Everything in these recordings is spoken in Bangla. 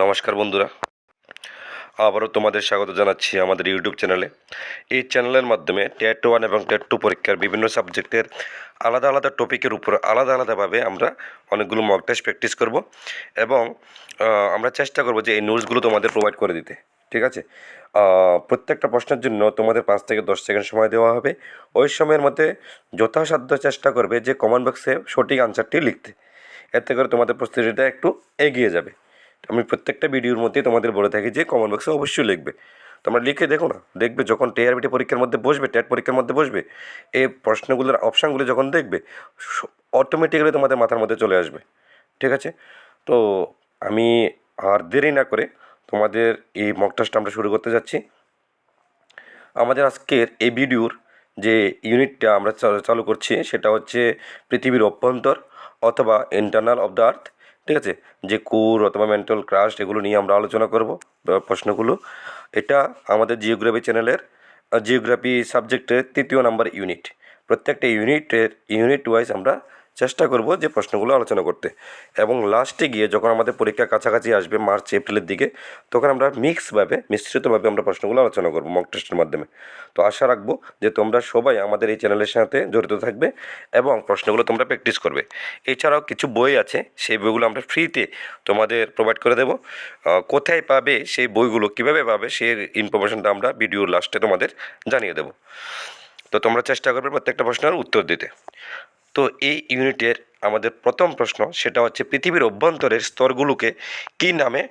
নমস্কার বন্ধুরা। আবারও তোমাদের স্বাগত জানাচ্ছি আমাদের ইউটিউব চ্যানেলে। এই চ্যানেলের মাধ্যমে টেট ওয়ান এবং টেট টু পরীক্ষার বিভিন্ন সাবজেক্টের আলাদা আলাদা টপিকের উপর আলাদা আলাদাভাবে আমরা অনেকগুলো মক টেস্ট প্র্যাকটিস করব এবং আমরা চেষ্টা করব যে এই নোটসগুলো তোমাদের প্রোভাইড করে দিতে। ঠিক আছে? প্রত্যেকটা প্রশ্নের জন্য তোমাদের পাঁচ থেকে দশ সেকেন্ড সময় দেওয়া হবে। ওই সময়ের মধ্যে যথাসাধ্য চেষ্টা করবে যে কমেন্ট বক্সে সঠিক আনসারটি লিখতে। এতে করে তোমাদের প্রস্তুতিটা একটু এগিয়ে যাবে। আমি প্রত্যেকটা ভিডিওর মধ্যে তোমাদের বলে থাকি যে কমেন্ট বক্সে অবশ্যই লিখবে। তোমরা লিখে দেখো না, দেখবে যখন টিআরবিটি পরীক্ষার মধ্যে বসবে টেট পরীক্ষার মধ্যে বসবে, এই প্রশ্নগুলোর অপশানগুলো যখন দেখবে অটোমেটিক্যালি তোমাদের মাথার মধ্যে চলে আসবে। ঠিক আছে? তো আমি আর দেরি না করে তোমাদের এই মক আমরা শুরু করতে যাচ্ছি। আমাদের আজকের এই ভিডিওর যে ইউনিটটা আমরা চালু করছি, সেটা হচ্ছে পৃথিবীর অভ্যন্তর অথবা ইন্টারনাল অফ দ্য আর্থ ঠিক আছে? যে কোর অথবা মেন্টাল ক্রাস্ট এগুলো নিয়ে আমরা আলোচনা করব প্রশ্নগুলো। এটা আমাদের জিওগ্রাফি চ্যানেলের জিওগ্রাফি সাবজেক্টের তৃতীয় নাম্বার ইউনিট প্রত্যেকটা ইউনিটের ইউনিট ওয়াইজ আমরা চেষ্টা করব যে প্রশ্নগুলো আলোচনা করতে। এবং লাস্টে গিয়ে যখন আমাদের পরীক্ষা কাছাকাছি আসবে মার্চ, এপ্রিলের দিকে, তখন আমরা মিক্সভাবে মিশ্রিতভাবে আমরা প্রশ্নগুলো আলোচনা করব মক টেস্টের মাধ্যমে। তো আশা রাখব যে তোমরা সবাই আমাদের এই চ্যানেলের সাথে জড়িত থাকবে এবং প্রশ্নগুলো তোমরা প্র্যাকটিস করবে। এছাড়াও কিছু বই আছে, সেই বইগুলো আমরা ফ্রিতে তোমাদের প্রোভাইড করে দেবো। কোথায় পাবে সেই বইগুলো, কীভাবে পাবে সেই ইনফরমেশনটা আমরা ভিডিওর লাস্টে তোমাদের জানিয়ে দেবো। তো তোমরা চেষ্টা করবে প্রত্যেকটা প্রশ্নের উত্তর দিতে। তো এই ইউনিটের আমাদের প্রথম প্রশ্ন, সেটা হচ্ছে পৃথিবীর অভ্যন্তরের স্তরগুলোকে কী নামে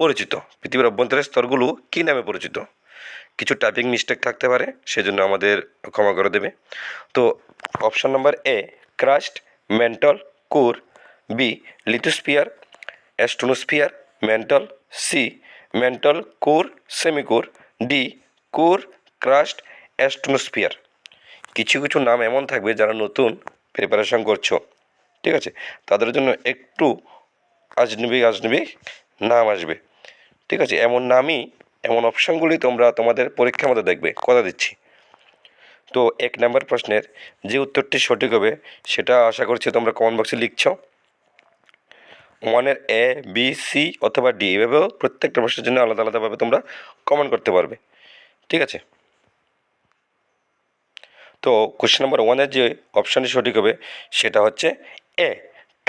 পরিচিত? পৃথিবীর অভ্যন্তরের স্তরগুলো কী নামে পরিচিত? কিছু টাইপিং মিস্টেক থাকতে পারে, সেজন্য আমাদের ক্ষমা করে দেবে। তো option number A crust mantle core B lithosphere asthenosphere mantle C mantle core semicore D core crust asthenosphere কিছু কিছু নাম এমন থাকবে যারা নতুন প্রিপারেশন করছ, ঠিক আছে? তাদের জন্য একটু আজনবী আজনবী নাম আসবে, ঠিক আছে? এমন নামই, এমন অপশানগুলি তোমরা তোমাদের পরীক্ষার মধ্যে দেখবে, কথা দিচ্ছি। তো এক নম্বর প্রশ্নের যে উত্তরটি সঠিক হবে, সেটা আশা করছি তোমরা কমেন্ট বক্সে লিখছ। ওয়ানের এ বি সি অথবা ডি এভাবেও প্রত্যেকটা প্রশ্নের জন্য আলাদা আলাদাভাবে তোমরা কমেন্ট করতে পারবে, ঠিক আছে? তো কোশ্চেন নাম্বার ওয়ানের যে অপশানটি সঠিক হবে, সেটা হচ্ছে এ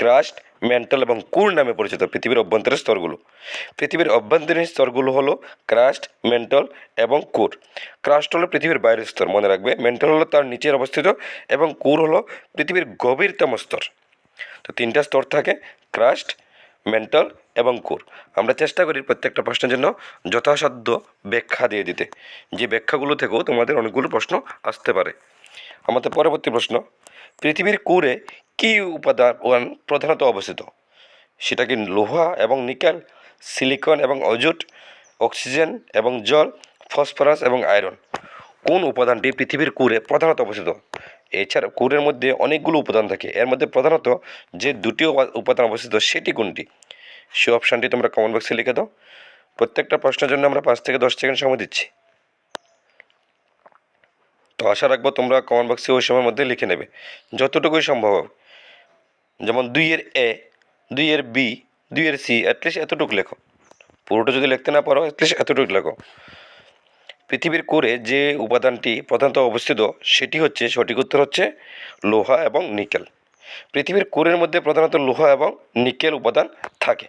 ক্রাস্ট মেন্টাল এবং কুর নামে পরিচিত পৃথিবীর অভ্যন্তরীণ স্তরগুলো। পৃথিবীর অভ্যন্তরীণ স্তরগুলো হলো ক্রাস্ট মেন্টাল এবং কুর ক্রাস্ট হলো পৃথিবীর বাইরের স্তর, মনে রাখবে। মেন্টাল হলো তার নিচের অবস্থিত এবং কুর হলো পৃথিবীর গভীরতম স্তর। তো তিনটা স্তর থাকে ক্রাস্ট মেন্টাল এবং কোর আমরা চেষ্টা করি প্রত্যেকটা প্রশ্নের জন্য যথাসাধ্য ব্যাখ্যা দিয়ে দিতে। যে ব্যাখ্যাগুলো থেকেও তোমাদের অনেকগুলো প্রশ্ন আসতে পারে। আমাদের পরবর্তী প্রশ্ন, পৃথিবীর কোরে কী উপাদান প্রধানত অবস্থিত? সেটা কি লোহা এবং নিকেল, সিলিকন এবং অজুট, অক্সিজেন এবং জল, ফসফরাস এবং আয়রন? কোন উপাদানটি পৃথিবীর কুরে প্রধানত অবস্থিত? এছাড়া কুরের মধ্যে অনেকগুলো উপাদান থাকে। এর মধ্যে প্রধানত যে দুটি উপাদান অবস্থিত সেটি কোনটি? সে অপশানটি তোমরা কমেন্ট বক্সে লিখে দাও। প্রত্যেকটা প্রশ্নের জন্য আমরা পাঁচ থেকে দশ সেকেন্ড সময় দিচ্ছি। তো আশা রাখব তোমরা কমেন্ট বক্সে ওই সময়ের মধ্যে লিখে নেবে। যতটুকুই সম্ভব হবে যেমন দুইয়ের এ দুইয়ের বি দুইয়ের সি অ্যাটলিস্ট এতটুকু লেখো। পুরোটা যদি লিখতে না পারো অ্যাটলিস্ট এতটুকু লেখো। পৃথিবীর কোরে যে উপাদানটি প্রধানত অবস্থিত, সেটি হচ্ছে, সঠিক উত্তর হচ্ছে লোহা এবং নিকেল। পৃথিবীর কোরের মধ্যে প্রধানত লোহা এবং নিকেল উপাদান থাকে।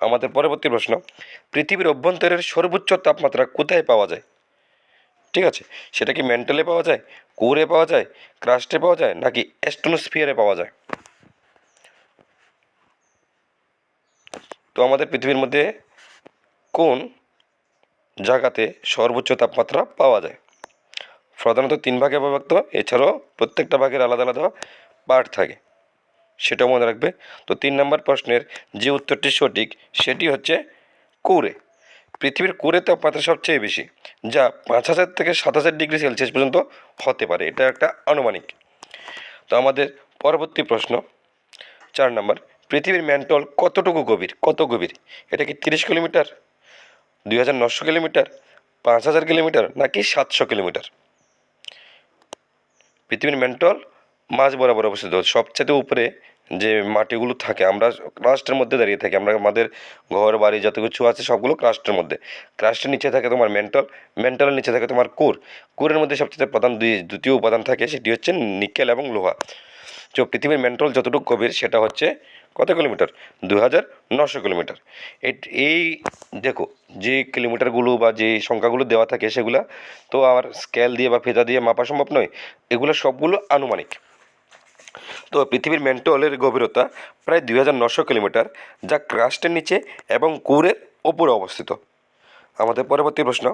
আমাদের পরবর্তী প্রশ্ন, পৃথিবীর অভ্যন্তরের সর্বোচ্চ তাপমাত্রা কোথায় পাওয়া যায়? ঠিক আছে? সেটা কি মেন্টালে পাওয়া যায়? কোরে পাওয়া যায়? ক্রাস্টে পাওয়া যায়? নাকি অ্যাস্ট্রোনোস্ফিয়ারে পাওয়া যায়? তো আমাদের পৃথিবীর মধ্যে কোন জায়গাতে সর্বোচ্চ তাপমাত্রা পাওয়া যায়? প্রধানত তিন ভাগে বিভক্ত, এছাড়াও প্রত্যেকটা ভাগের আলাদা আলাদা পার্ট থাকে। সেটাও মনে রাখবে। তো তিন নম্বর প্রশ্নের যে উত্তরটি সঠিক, সেটি হচ্ছে কুরে পৃথিবীর কুরে তাপমাত্রা সবচেয়ে বেশি, যা পাঁচ হাজার থেকে সাত হাজার ডিগ্রি সেলসিয়াস পর্যন্ত হতে পারে। এটা একটা আনুমানিক। তো আমাদের পরবর্তী প্রশ্ন, চার নম্বর, পৃথিবীর ম্যান্টল কতটুকু গভীর? কত গভীর? এটা কি তিরিশ কিলোমিটার, দুই হাজার নশো কিলোমিটার, পাঁচ হাজার কিলোমিটার, নাকি সাতশো কিলোমিটার? পৃথিবীর ম্যান্টল মাঝ বরাবর অবস্থিত। সবচেয়ে উপরে যে মাটিগুলো থাকে, আমরা ক্রাস্টের মধ্যে দাঁড়িয়ে থাকি। আমরা আমাদের ঘর, বাড়ি যত কিছু আছে, সবগুলো ক্রাস্টের মধ্যে। ক্রাস্টের নিচে থাকে তোমার মেন্টাল মেন্টালের নিচে থাকে তোমার কোর। কোরের মধ্যে সবচেয়ে প্রধান দুই, দ্বিতীয় উপাদান থাকে, সেটি হচ্ছে নিকেল এবং লোহা। তো পৃথিবীর মেন্টল যতটুকু গভীর, সেটা হচ্ছে কত কিলোমিটার? দু হাজার নশো কিলোমিটার। এই দেখো, যে কিলোমিটারগুলো বা যে সংখ্যাগুলো দেওয়া থাকে, সেগুলো তো আর স্কেল দিয়ে বা ফেজা দিয়ে মাপা সম্ভব নয়। এগুলো সবগুলো আনুমানিক। তো পৃথিবীর মেন্টলের গভীরতা প্রায় দুই হাজার নশো কিলোমিটার, যা ক্রাস্টের নিচে এবং কুরের ওপরে অবস্থিত। আমাদের পরবর্তী প্রশ্ন,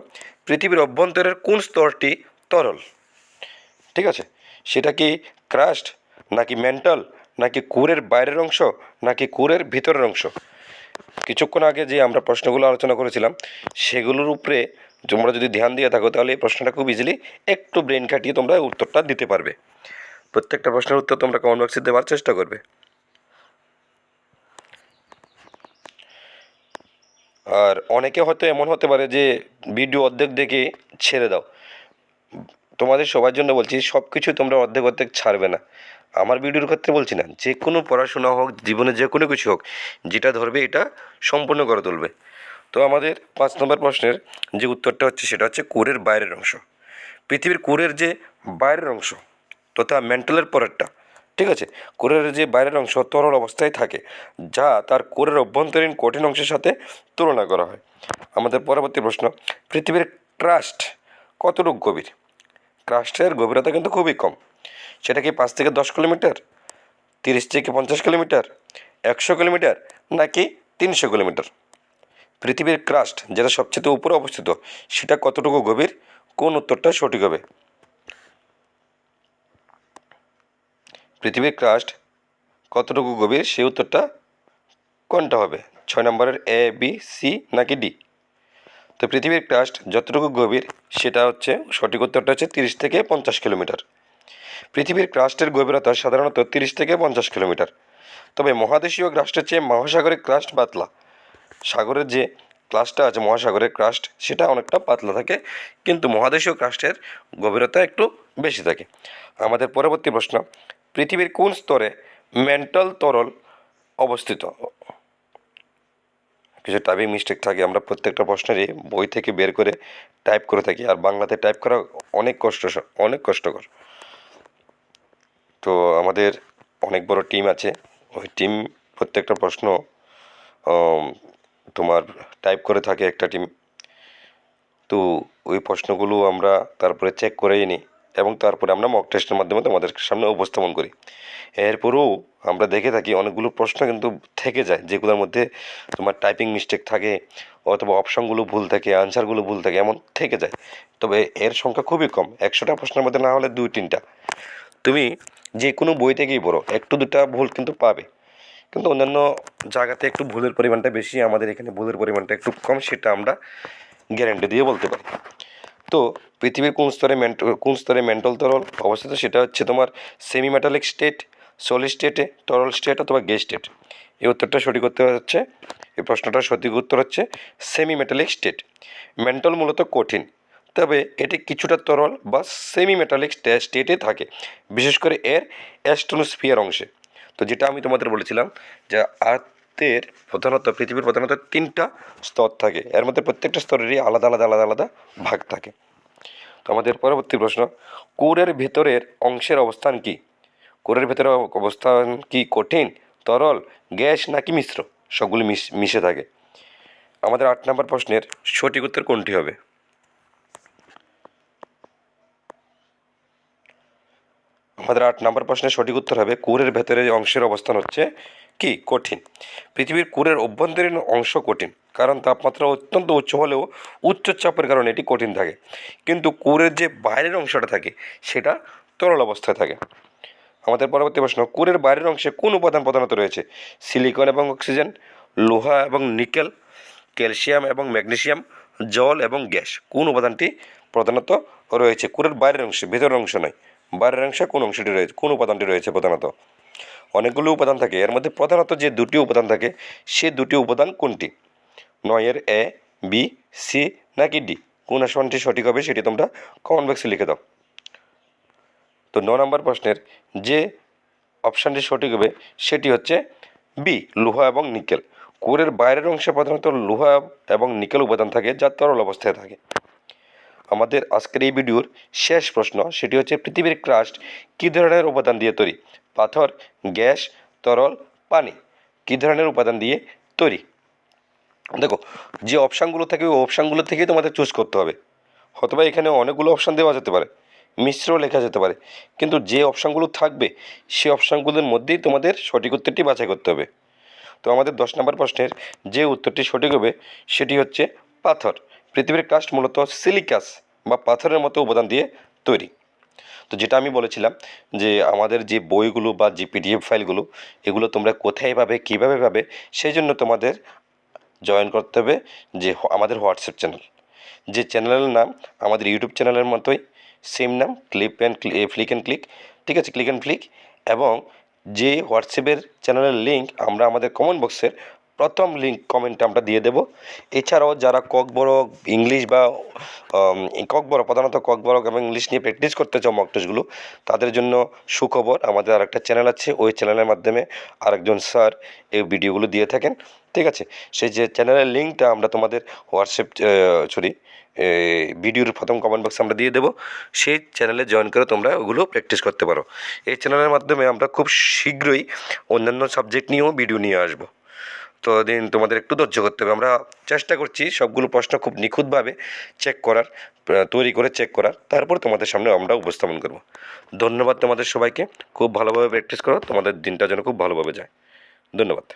পৃথিবীর অভ্যন্তরের কোন স্তরটি তরল? ঠিক আছে, সেটা কি ক্রাস্ট, নাকি মেন্টাল, নাকি কুরের বাইরের অংশ, নাকি কুরের ভিতরের অংশ? কিছুক্ষণ আগে যে আমরা প্রশ্নগুলো আলোচনা করেছিলাম, সেগুলোর উপরে তোমরা যদি ধ্যান দিয়ে থাকো, তাহলে এই প্রশ্নটা খুব ইজিলি একটু ব্রেন খাটিয়ে তোমরা উত্তরটা দিতে পারবে। প্রত্যেকটা প্রশ্নের উত্তর তোমরা কমেন্ট বক্সে দেওয়ার চেষ্টা করবে। আর অনেকে হয়তো এমন হতে পারে যে ভিডিও অর্ধেক দেখে ছেড়ে দাও। তোমাদের সবার জন্য বলছি সব কিছু তোমরা অর্ধেক অর্ধেক ছাড়বে না। আমার ভিডিওর ক্ষেত্রে বলছি না, যে কোনো পড়াশোনা হোক, জীবনে যে কোনো কিছু হোক, যেটা ধরবে এটা সম্পূর্ণ করে তুলবে। তো আমাদের পাঁচ নম্বর প্রশ্নের যে উত্তরটা হচ্ছে, সেটা হচ্ছে কোরের বাইরের অংশ। পৃথিবীর কোরের যে বাইরের অংশ তথা মেন্টালের পরেরটা, ঠিক আছে? কোরের যে বাইরের অংশ, তরল অবস্থায় থাকে, যা তার কোরের অভ্যন্তরীণ কঠিন অংশের সাথে তুলনা করা হয়। আমাদের পরবর্তী প্রশ্ন, পৃথিবীর ট্রাস্ট কতটুকু গভীর? ক্রাস্টের গভীরতা কিন্তু খুবই কম। সেটা কি পাঁচ থেকে দশ কিলোমিটার, তিরিশ থেকে পঞ্চাশ কিলোমিটার, একশো কিলোমিটার, নাকি তিনশো কিলোমিটার? পৃথিবীর ক্রাস্ট যেটা সবচেয়ে উপরে অবস্থিত, সেটা কতটুকু গভীর? কোন উত্তরটা সঠিক হবে? পৃথিবীর ক্রাস্ট কতটুকু গভীর, সেই উত্তরটা কোনটা হবে? ছয় নম্বরের এ বি সি নাকি ডি তো পৃথিবীর ক্রাস্ট যতটুকু গভীর, সেটা হচ্ছে, সঠিক উত্তরটা হচ্ছে তিরিশ থেকে পঞ্চাশ কিলোমিটার। পৃথিবীর ক্রাস্টের গভীরতা সাধারণত তিরিশ থেকে পঞ্চাশ কিলোমিটার। তবে মহাদেশীয় ক্রাস্টের চেয়ে মহাসাগরের ক্রাস্ট পাতলা। সাগরের যে ক্রাস্টটা আছে, মহাসাগরের ক্রাস্ট সেটা অনেকটা পাতলা থাকে, কিন্তু মহাদেশীয় ক্রাস্টের গভীরতা একটু বেশি থাকে। আমাদের পরবর্তী প্রশ্ন পৃথিবীর কোন স্তরে মেন্টাল তরল অবস্থিত? কিছু টাইপিং মিস্টেক থাকে, আমরা প্রত্যেকটা প্রশ্নেরই বই থেকে বের করে টাইপ করে থাকি, আর বাংলাতে টাইপ করা অনেক কষ্ট, অনেক কষ্টকর। তো আমাদের অনেক বড় টিম আছে, ওই টিম প্রত্যেকটা প্রশ্ন তোমার টাইপ করে থাকে একটা টিম তো ওই প্রশ্নগুলো আমরা তারপরে চেক করেই নিই। এবং তারপরে আমরা মক টেস্টের মাধ্যমে তোমাদের সামনে উপস্থাপন করি। এরপরেও আমরা দেখে থাকি অনেকগুলো প্রশ্ন কিন্তু থেকে যায়, যেগুলোর মধ্যে তোমার টাইপিং মিস্টেক থাকে অথবা অপশনগুলো ভুল থাকে আনসারগুলো ভুল থাকে, এমন থেকে যায়। তবে এর সংখ্যা খুবই কম, একশোটা প্রশ্নের মধ্যে না হলে দুই, তিনটা। তুমি যে কোনো বই থেকেই পড়ো, একটু দুটা ভুল কিন্তু পাবে। কিন্তু অন্যান্য জায়গাতে একটু ভুলের পরিমাণটা বেশি, আমাদের এখানে ভুলের পরিমাণটা একটু কম, সেটা আমরা গ্যারেন্টি দিয়ে বলতে পারি। তো পৃথিবীর কোন স্তরে মেন্ট কোন স্তরে মেন্টাল তরল অবস্থিত সেটা হচ্ছে তোমার সেমি মেটালিক স্টেট সলিড স্টেটে তরল স্টেট অথবা গ্যাস স্টেট এই উত্তরটা সঠিক উত্তর হচ্ছে, এই প্রশ্নটার সঠিক উত্তর হচ্ছে সেমি মেটালিক স্টেট মেন্টাল মূলত কঠিন, তবে এটি কিছুটা তরল বা সেমি মেটালিক স্টেটে থাকে, বিশেষ করে এর অ্যাস্ট্রোনোস্ফিয়ার অংশে। তো যেটা আমি তোমাদের বলেছিলাম যে আর্থের প্রধানত, পৃথিবীর প্রধানত তিনটা স্তর থাকে। এর মধ্যে প্রত্যেকটা স্তরেরই আলাদা আলাদা আলাদা আলাদা ভাগ থাকে। তো আমাদের পরবর্তী প্রশ্ন, কোরের ভেতরের অংশের অবস্থান কি? কোরের ভেতরের অবস্থান কি কঠিন, তরল, গ্যাস নাকি মিশ্র? সবগুলি মিশ- মিশে থাকে। আমাদের আট নম্বর প্রশ্নের সঠিক উত্তর কোনটি হবে? আমাদের আট নম্বর প্রশ্নের সঠিক উত্তর হবে, কুরের ভেতরে অংশের অবস্থান হচ্ছে কি কঠিন? পৃথিবীর কুরের অভ্যন্তরীণ অংশ কঠিন, কারণ তাপমাত্রা অত্যন্ত উচ্চ হলেও উচ্চ চাপের কারণে এটি কঠিন থাকে। কিন্তু কুরের যে বাইরের অংশটা থাকে, সেটা তরল অবস্থায় থাকে। আমাদের পরবর্তী প্রশ্ন, কুরের বাইরের অংশে কোন উপাদান প্রধানত রয়েছে? সিলিকন এবং অক্সিজেন, লোহা এবং নিকেল, ক্যালসিয়াম এবং ম্যাগনেসিয়াম, জল এবং গ্যাস। কোন উপাদানটি প্রধানত রয়েছে? কুরের বাইরের অংশে, ভেতরের অংশ নয়। বাইরের অংশে কোন অংশটি রয়েছে কোন উপাদানটি রয়েছে প্রধানত? অনেকগুলো উপাদান থাকে। এর মধ্যে প্রধানত যে দুটি উপাদান থাকে, সে দুটি উপাদান কোনটি? নয়ের এ, বি, সি নাকি ডি? কোন আসনটি সঠিক হবে সেটি তোমরা কমেন্ট বক্সে লিখে দাও। তো ন নম্বর প্রশ্নের যে অপশানটি সঠিক হবে সেটি হচ্ছে বি লোহা এবং নিকেল। কোরের বাইরের অংশে প্রধানত লোহা এবং নিকেল উপাদান থাকে যা তরল অবস্থায় থাকে। আমাদের আজকের এই ভিডিওর শেষ প্রশ্ন সেটি হচ্ছে পৃথিবীর ক্রাস্ট কী ধরনের উপাদান দিয়ে তৈরি? পাথর, গ্যাস, তরল, পানি। কী ধরনের উপাদান দিয়ে তৈরি? দেখো, যে অপশানগুলো থাকে, ওই অপশানগুলো থেকেই তোমাদের চুজ করতে হবে। হয়তোবা এখানে অনেকগুলো অপশান দেওয়া যেতে পারে, মিশ্র লেখা যেতে পারে, কিন্তু যে অপশানগুলো থাকবে, সেই অপশানগুলোর মধ্যেই তোমাদের সঠিক উত্তরটি বাছাই করতে হবে। তো আমাদের দশ নম্বর প্রশ্নের যে উত্তরটি সঠিক হবে, সেটি হচ্ছে পাথর। পৃথিবীর কাস্ট মূলত সিলিকাস বা পাথরের মতো উপাদান দিয়ে তৈরি। তো যেটা আমি বলেছিলাম যে আমাদের যে বইগুলো বা যে পিডিএফ ফাইলগুলো, এগুলো তোমরা কোথায় পাবে, কীভাবে পাবে, সেই জন্য তোমাদের জয়েন করতে হবে যে আমাদের হোয়াটসঅ্যাপ চ্যানেল যে চ্যানেলের নাম আমাদের ইউটিউব চ্যানেলের মতোই সেম নাম clip and flick and click ঠিক আছে? ক্লিক অ্যান্ড ফ্লিক এবং যে হোয়াটসঅ্যাপের চ্যানেলের লিঙ্ক আমরা আমাদের কমেন্ট বক্সের প্রথম লিঙ্ক কমেন্টে আমরা দিয়ে দেবো। এছাড়াও যারা ককবরক ইংলিশ বা ককবরক, প্রধানত ককবরক এবং ইংলিশ নিয়ে প্র্যাকটিস করতে চাও মক তাদের জন্য সুখবর। আমাদের আরেকটা চ্যানেল আছে, ওই চ্যানেলের মাধ্যমে আরেকজন স্যার এই ভিডিওগুলো দিয়ে থাকেন। ঠিক আছে? সেই যে চ্যানেলের লিঙ্কটা আমরা তোমাদের হোয়াটসঅ্যাপ সরি ভিডিওর প্রথম কমেন্ট বক্সে আমরা দিয়ে দেবো। সেই চ্যানেলে জয়েন করে তোমরা ওগুলো প্র্যাকটিস করতে পারো। এই চ্যানেলের মাধ্যমে আমরা খুব শীঘ্রই অন্যান্য সাবজেক্ট নিয়েও ভিডিও নিয়ে আসব। তো দিন তোমাদের একটু ধৈর্য করতে হবে। আমরা চেষ্টা করছি সবগুলো প্রশ্ন খুব নিখুঁতভাবে চেক করার তৈরি করে চেক করার। তারপর তোমাদের সামনে আমরা উপস্থাপন করব। ধন্যবাদ তোমাদের সবাইকে। খুব ভালোভাবে প্র্যাকটিস করো। তোমাদের দিনটা যেন খুব ভালোভাবে যায়। ধন্যবাদ।